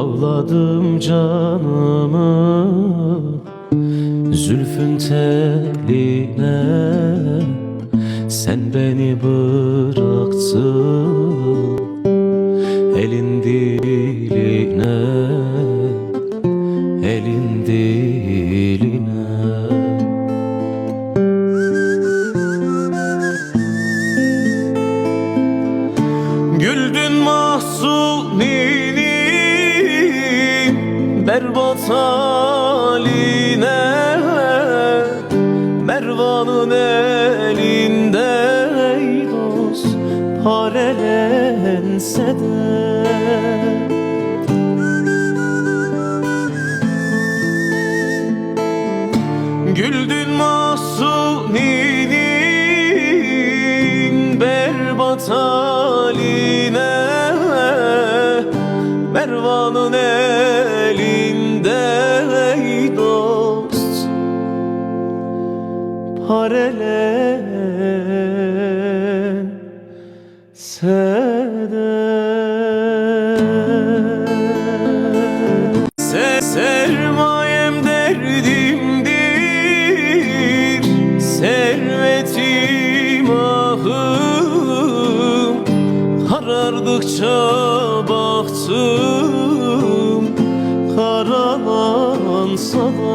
Bağladım canımı Zülfün teline. Sen beni bıraktın berbat haline Mervan'ın elinde ey dost parelense de. Güldün mahzuninin berbat haline Mervan'ın elinde ey dost Parelen sede Karardıkça baktım Karalansa da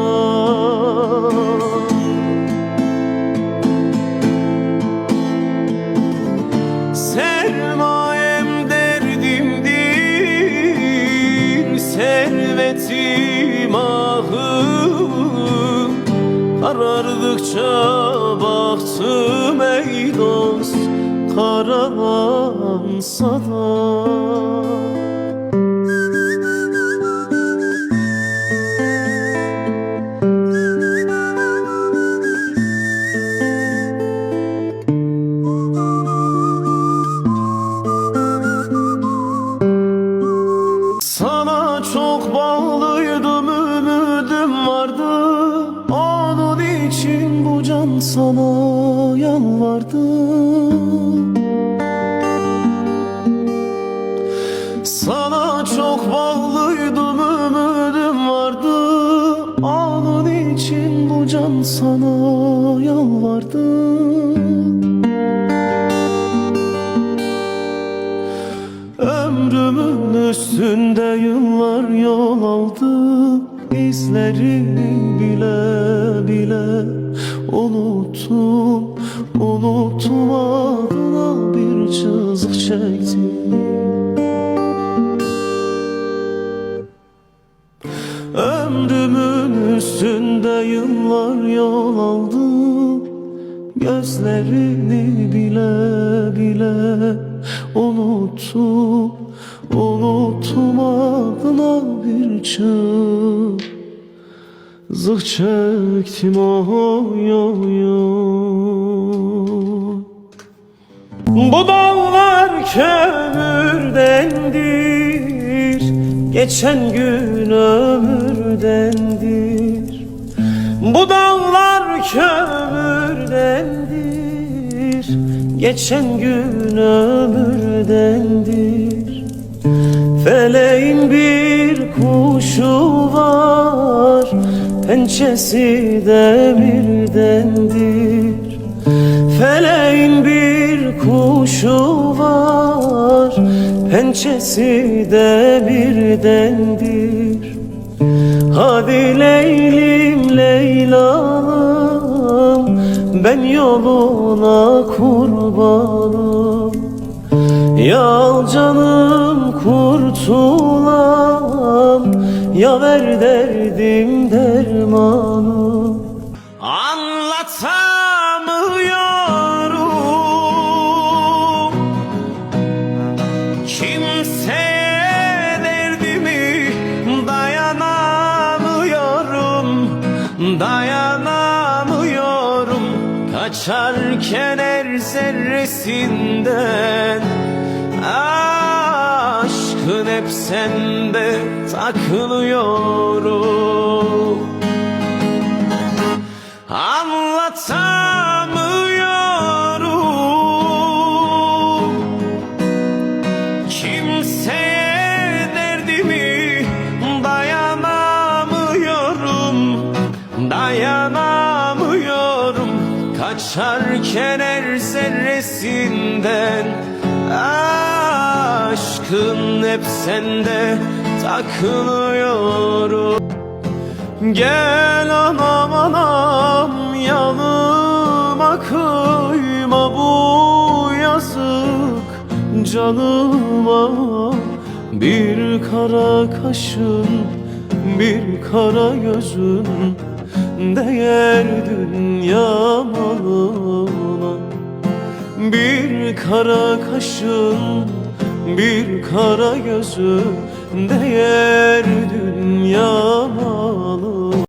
Sermayem derdimdir Servetim ahım. Karardıkça baktım ey dost Karalansa da Sana can sana yalvardı Sana çok bağlıydım ümidim vardı. Onun için bu can sana yalvardı. Ömrümün üstünde yıllar yol aldı. İzlerini bile bile unuttum Unuttum adına bir çizik çektim. Ömrümün üstünde yıllar yol aldı Gözlerini bile bile unuttum Unuttum adına bir çığ Zıh çektim oy oy oy Bu dağlar kömürdendir Geçen gün ömürdendir. Bu dağlar kömürdendir Geçen gün ömürdendir. Feleğin bir kuşu var Pençesi demirdendir Feleğin bir kuşu var Pençesi demirdendir Hadi Leylim Leyla'm Ben yoluna kurbanım. Ya canım kurtulam Ya ver derdim dermanı. Anlatamıyorum. Kimseye derdimi dayanamıyorum. Dayanamıyorum. Kaçarken her zerresinden Aşkın hep sende takılıyorum. Anlatamıyorum. Kimseye derdimi dayanamıyorum. Dayanamıyorum. Kaçarken her zerresinden. Ah. Aşkın hep sende takılıyorum Gel anam anam yanıma kıyma bu yazık canıma. Bir kara kaşın bir kara gözün değer dünya malına Bir kara kaşın bir kara gözün değer dünya malı